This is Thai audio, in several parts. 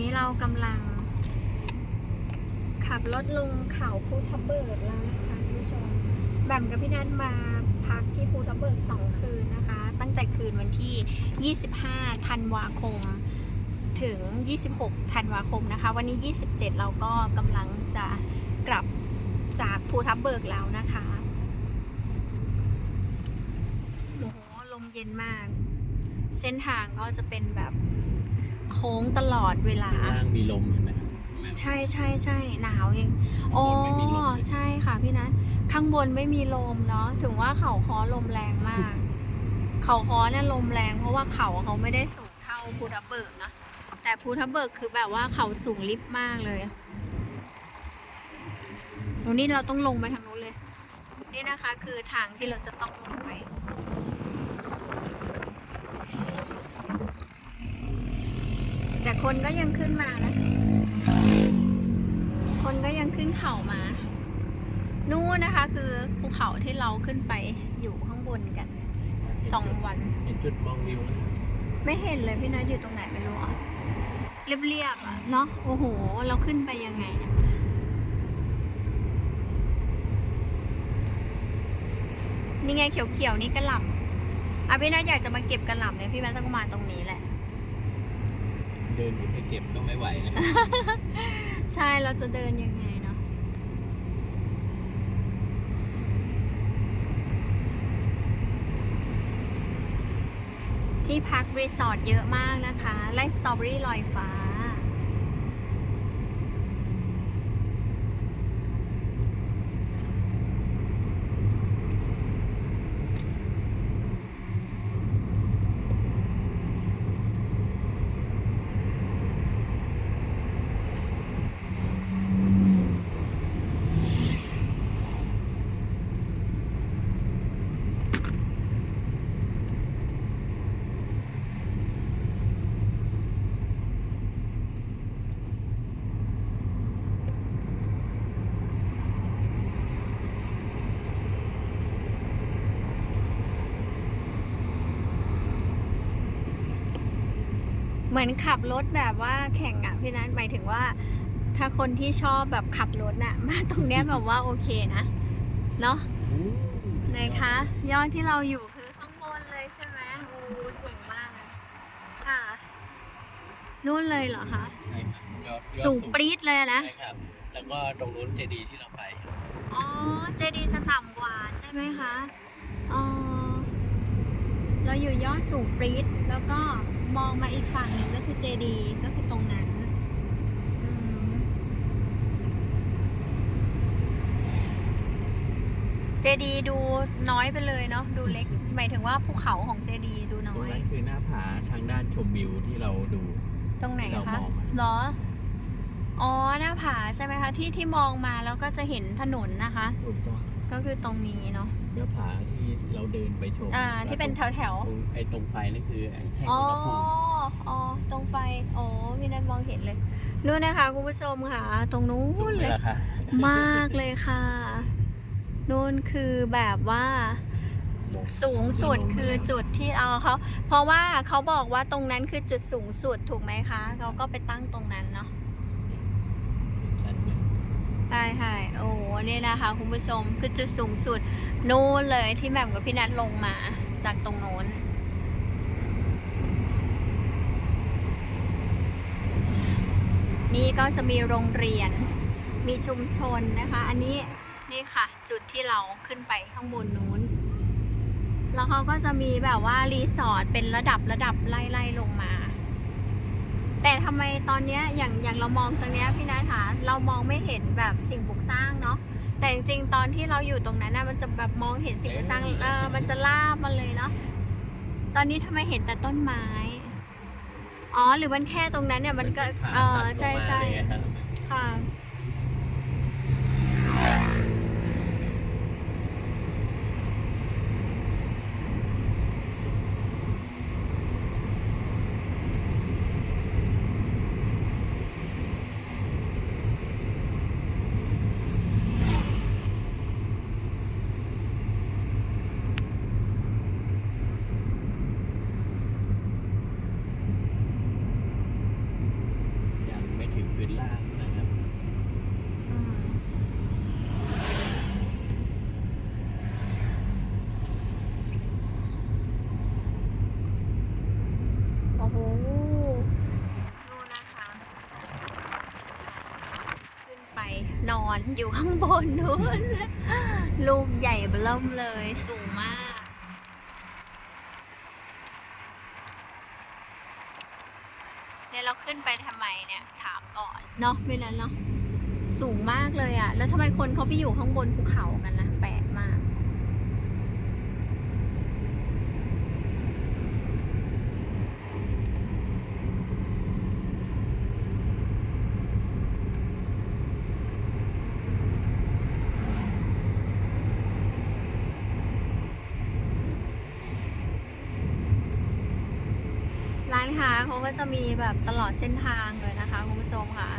นนี้เรากำลัง ขับรถลงเขาภูทับเบิกแล้วนะคะคุณผู้ชมแบมกับพี่นัทมาพักที่ภูทับเบิกสองคืนนะคะ ตั้งแต่คืนวันที่ 25 ธันวาคม ถึง 26 ธันวาคมนะคะ วันนี้ 27 เราก็กำลังจะกลับจากภูทับเบิกแล้วนะคะโอ้โหลมเย็นมาก เส้นทางก็จะเป็นแบบ โค้งตลอดเวลา ข้างล่างมีลมเห็นไหมครับใช่ใช่ใช่หนาวเองอ๋อข้างบนไม่มีลมเลยใช่ค่ะพี่นัทข้างบนไม่มีลมเนาะถึงว่าเขาคอลมแรงมาก เขาคอเนี่ยลมแรง เพราะว่าเขาเขาไม่ได้สูงเท่าภูทับเบิกนะแต่ภูทับเบิกคือแบบว่าเขาสูงลิฟต์มากเลยตรงนี้เราต้องลงไปทางนู้นเลย นี่นะคะคือทางที่เราจะต้องลงไป แต่คนก็ยังขึ้นมานะ คนก็ยังขึ้นเขามา นู่นนะคะ คือภูเขาที่เราขึ้นไปอยู่ข้างบนกันสองวัน เห็นจุดมองวิวไหมไม่เห็นเลยพี่นัทอยู่ตรงไหนไม่รู้อะเรียบๆอะเนาะโอ้โห เราขึ้นไปยังไงเนี่ยนี่ไงเขียวๆนี่กระหล่ำอะพี่นัทอยากจะมาเก็บกระหล่ำเนี่ยพี่แม่ต้องมาตรงนี้แหละเดินขึ้นไปเก็บก็ไม่ไหวนะใช่เราจะเดินยังไงเนาะที่พักรีสอร์ทเยอะมากนะคะ ไล่สตรอเบอรี่ลอยฟ้า เห มือนขับรถแบบว่าแข่งอะพี่นัทหมายถึงว่า ถ้าคนที่ชอบแบบขับรถน่ะมาตรงเนี้ยแบบว่าโอเคนะเนาะไหนคะยอดที่เราอยู่คือข้างบนเลยใช่ไหมโอ้สูงมาก ค่ะนู่นเลยเหรอคะใช่ครับยอดยอดสูงปรี๊ดเลยนะใช่ครับ แล้วก็ตรงนู้นเจดีย์ที่เราไป อ๋อเจดีจะต่ำกว่าใช่ไหมคะอ๋อ เราอยู่ยอดสูงปรี๊ดแล้วก็มองมาอีกฝั่งหนึ่งก็คือเจดีก็คือตรงนั้นอืมเจดีดูน้อยไปเลยเนาะดูเล็ก หมายถึงว่าภูเขาของเจดีดูตรน้งอย นั้นคือหน้าผาทางด้านชมวิวที่เราดู ตรงไหนที่เราคะมองมา เหรอ อ๋อหน้าผาใช่ไหมคะ ที่ที่มองมาแล้วก็จะเห็นถนนนะคะ ถูกต้องก็คือตรงนี้เนาะ หน้าผาที่เราเดินไปชมอ่าที่เป็นแถวแถวๆตรงไอ้ตรงไฟนั่นคือไอ้แท่งอ๋ออุณหภูมิอ๋อตรงไฟอ๋อพี่นัทมองเห็นเลยนู่นนะคะคุณผู้ชมค่ะ ตรงนู้สูงนไหมเลย ล่ะคะมากเลยค่ะนู่นคือแบบว่าสูงสุดคือจุดที่เอาเขาเพราะว่าเขาบอกว่าตรงนั้นคือจุดสูงสุดถูกไหมคะเขาก็ไปตั้งตรงนั้นเนาะ ชัดเลยใช่ค่ะโอ้โหนี่นะคะ คุณผู้ชมคือจุดสูงสุด นู่นเลยที่แหม่มกับพี่นัทลงมาจากตรงโน้น นี่ก็จะมีโรงเรียน มีชุมชนนะคะ อันนี้นี่ค่ะ จุดที่เราขึ้นไปข้างบนนู้น แล้วเขาก็จะมีแบบว่ารีสอร์ทเป็นระดับระดับไล่ๆลงมา แต่ทำไมตอนนี้อย่างอย่างเรามองตรงนี้พี่นัทคะเรามองไม่เห็นแบบสิ่งปลูกสร้างเนาะ แต่จริงๆ ตอนที่เราอยู่ตรงนั้นนะมันจะแบบมองเห็นสิ่งปลูกสร้างเออมันจะลาบมาเลยเนาะตอนนี้ทำไมเห็นแต่ต้นไม้ อ๋อหรือมันแค่ตรงนั้นเนี่ยมันก็ป็เอผาอตัดลงมาใช่ใช่เลยไงครั อนอยู่ข้างบนนู้น ลูกใหญ่เบิ่มเลยสูงมาก เนี่ยเราขึ้นไปทำไมเนี่ยถามก่อนเนาะไม่นั้นเนาะสูงมากเลยอะ่ะแล้วทำไมคนเขาไปอยู่ข้างบนภูเขากันนะแปลกมาก ร้านค้าเขา ก็จะมีแบบตลอดเส้นทางเลยนะคะคุณผู้ชมค่ะ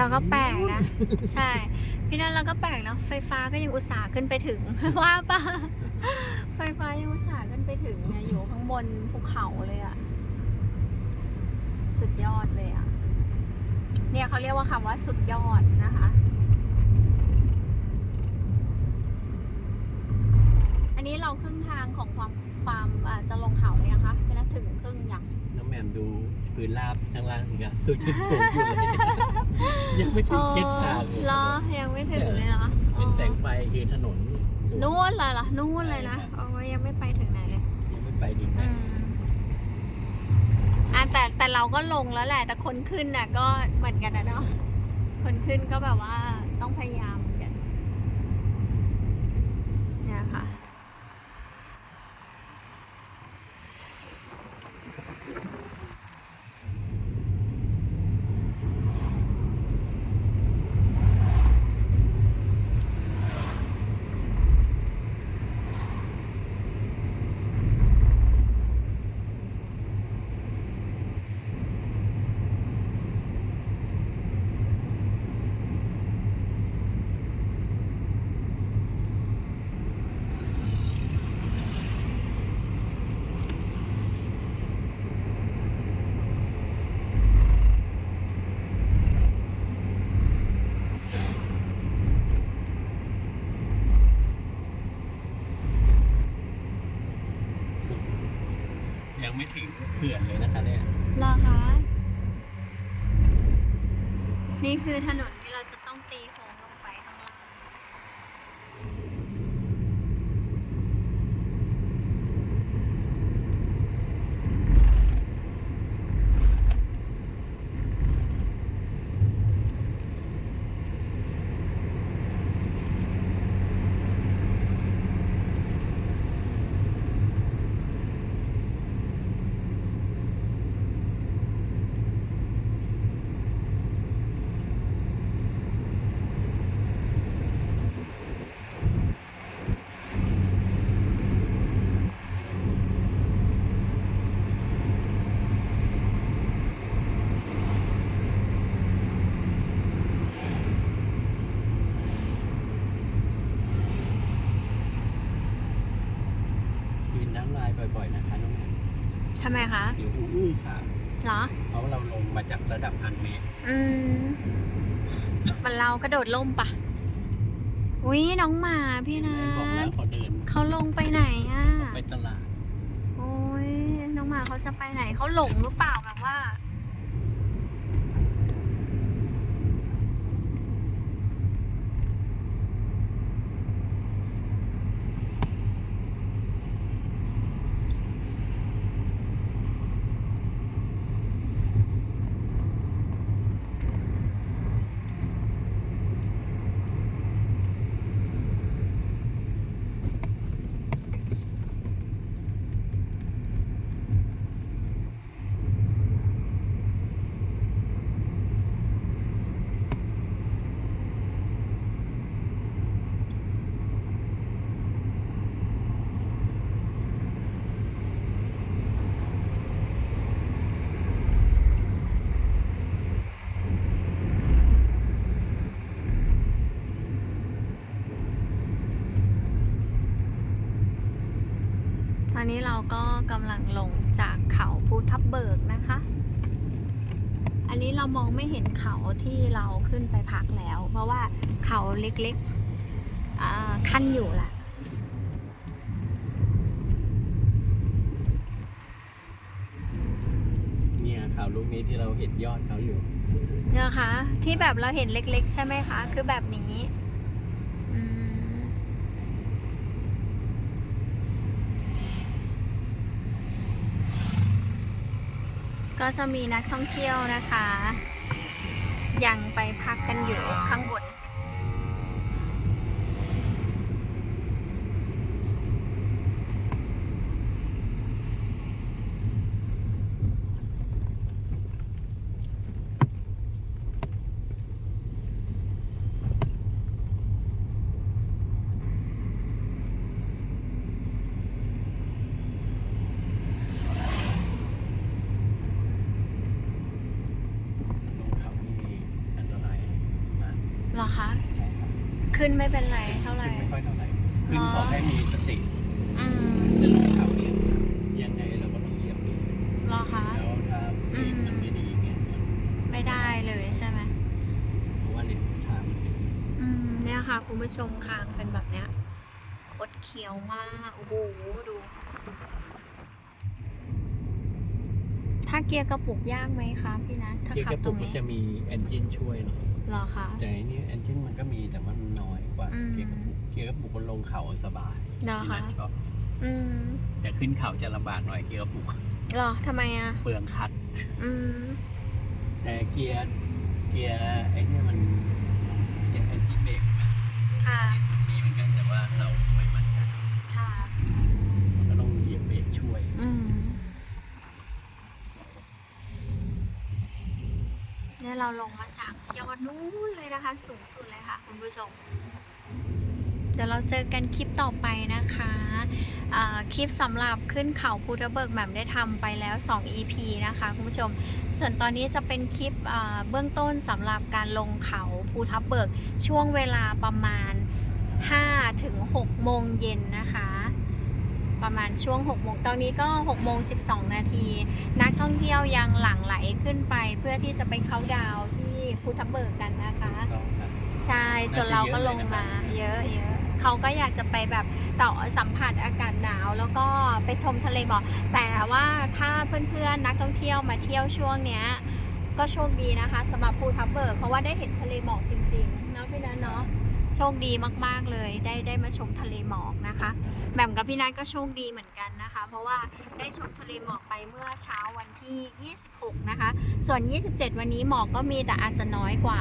เราก็แปลกนะ ใช่ พี่นันเราก็แปลกเนาะไฟฟ้าก็ยังอุตส่าห์ขึ้นไปถึง ว่าปะไฟฟ้ายังอุตส่าห์ขึ้นไปถึงเนี่ยอยู่ข้างบนภูเขาเลยอะสุดยอดเลยอะเนี่ยเขาเรียกว่าคำว่าสุดยอดนะคะ อันนี้ เราครึ่งทางของความความอ่าจะลงเขาเลยงคะพี่นันถึงครึ่งยังน้องแหม่มดูพื้นราบข้างล่างสิครับสูงขึ้นสูงอยู่เลยยังไม่ถึงเส้นทางเลยเหรอยังไม่ถึงเลยเหรอเป็นแสงไฟคือถนนนู่นเลยเหรอนู่นเลยนะใช่ครับโอ้ยยังไม่ไปถึงไหนเลยยังไม่ไปถึงไหนอืมอะแต่แต่เราก็ลงแล้วแหละ แต่คนขึ้นน่ะก็เหมือนกันนะเนาะคนขึ้นก็แบบว่าต้องพยายามเหมือนกัน เนี่ยค่ะ ยังไม่ถึง เขื่อนเลยนะคะเนี่ย เหรอคะ นี่คือถนนที่เราจะต้องตีโค้งลงไปข้างล่าง ยืนน้ำลายบ่อยๆนะคะน้องแหม่ม ทำไมคะเดี๋ยวอู้ๆค่ะเหรอ เพราะว่าเราลงมาจากระดับพันเมตรอืม มันเรากระโดดล่มปะอุ้ยน้องหมาพี่นับอกแล้ทวเขาเดินเขาลงไปไหนอะ ไปตลาด โอ้ยน้องหมาเขาจะไปไหนเขาหลงหรือเปล่าแบบว่า อนนี้เราก็กำลังลงจากเขาภูทับเบิกนะคะ อันนี้เรามองไม่เห็นเขาที่เราขึ้นไปพักแล้ว เพราะว่าเขาเล็กๆอ่าขั้นอยู่ล่ะ เนี่ยข่าวลูกนี้ที่เราเห็นยอดเขาอยู่ นะคะ ที่แบบเราเห็นเล็กๆ ใช่ไหมคะ คือแบบนี้อืม ก็จะมีนักท่องเที่ยวนะคะ ยังไปพักกันอยู่ข้างบน เขานี่อันตรายมาก เหรอคะ ใช่ครับ ขึ้นไม่เป็นไรเท่าไหร่ขึ้นไม่ค่อยเท่าไหร่ขึ้นอ๋อขอให้มีสติอืมจะลงเขาเนี่ยยังไงเราก็ต้องเหยียบเบรกเหรอคะแล้วถ้าเบรกมันไม่ดีเนี่ยมันไม่ได้เลยใช่ไหมเพราะว่าเลนทางมันเป็นอืมเนี่ยค่ะคุณผู้ชมคางเป็นแบบเนี้ยคดเคี้ยวมากโอ้โหดู ถ้าเกียร์กระปุกยากไหมคะพี่นะถ้าเกียร์ขักบระตปุรกงมันนี้จะมีเอนจินช่วยเนาะเหรอคะแต่อันนี้เอนจินมันก็มีแต่ว่ามันน้อยกว่าอืมเกียร์กระปุกเกียร์กระปุกมันลงเขาสบายเหรอที่คะนัทชอบอืมแต่ขึ้นเขาจะลำบากหน่อยเกียร์กระปุกเหรอทำไมอะ เปลืองคัด อืม แต่เกียร์เกียร์ไอ้เนี่ยมันเกียร์เอนจินเบรก ค่ะ มันมีเหมือนกันแต่ว่าเราไม่มั่นใจ ค่ะ มันก็ต้องเหยียบเบรกช่วย อืม เนี่ยเราลงมาจากยอดนู้นเลยนะคะ สูงสุดเลยค่ะ คุณผู้ชม เดี๋ยวเราเจอกันคลิปต่อไปนะคะคลิปสำหรับขึ้นเขาภูทับเบิกแหม่มได้ทำไปแล้ว 2 EP นะคะ คุณผู้ชม ส่วนตอนนี้จะเป็นคลิปเบื้องต้นสำหรับการลงเขาภูทับเบิกช่วงเวลาประมาณ5ถึง6โมงเย็นนะคะ ประมาณช่วง6โมงตอนนี้ก็6โมง12 นาที นักท่องเที่ยวยังหลั่งไหลขึ้นไป เพื่อที่จะไปเขาน์ดาวน์ที่ภูทับเบิกกันนะคะต้องครับใช่ ส่วนเราก็ลงมาน่าจะเยเยอะอะเลยนะครับเยอะเขาก็อยากจะไปแบบต่อสัมผัสอากาศหนาว แล้วก็ไปชมทะเลหมอกแต่ว่าถ้าเพื่อนๆนักท่องเที่ยวมาเที่ยวช่วงเนี้ยก็โชคดีนะคะสำหรับภูทับเบิกเพราะว่าได้เห็นทะเลหมอกจริงๆเนาะพี่นัทเนาะ โชคดีมากๆเลยได้ได้มาชมทะเลหมอกนะคะแหม่มกับพี่นัทก็โชคดีเหมือนกันนะคะ เพราะว่าได้ชมทะเลหมอกไปเมื่อเช้าวันที่ 26 นะคะ ส่วน 27 วันนี้หมอกก็มีแต่อาจจะน้อยกว่า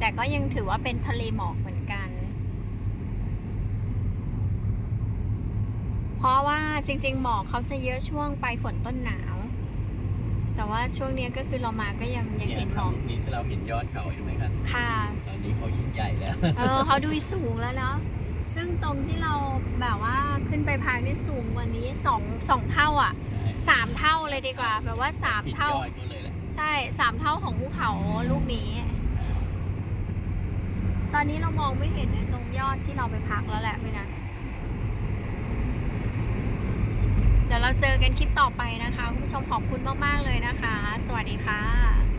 แต่ก็ยังถือว่าเป็นทะเลหมอกเหมือนกัน เพราะว่าจริง ๆ หมอกเขาจะเยอะช่วงปลายฝนต้นหนาว แต่ว่าช่วงเนี้ยก็คือเรามาก็ยังยังเนี่ยเห็นหมเขาอกลูกนี้ที่เราเห็นยอดเขาใช่ไหมครับค่ะ ตอนนี้เขายิ่งใหญ่แล้วเออเขาดูสูงแล้วเนาะ ซึ่งตรงที่เราแบบว่าขึ้นไปพักนี่สูงกว่านี้สองสองเท่าอะสามเท่าเลยดีกว่า แบบว่าสามผิดเท่ายอดก็เลยแหละใช่สามเท่าของภูเขาลูกนี้ ตอนนี้เรามองไม่เห็นในตรงยอดที่เราไปพักแล้วแหละพี่นะเดี๋ยวเราเจอกันคลิปต่อไปนะคะ คุณผู้ชมขอบคุณมาก ๆ เลยนะคะ สวัสดีค่ะ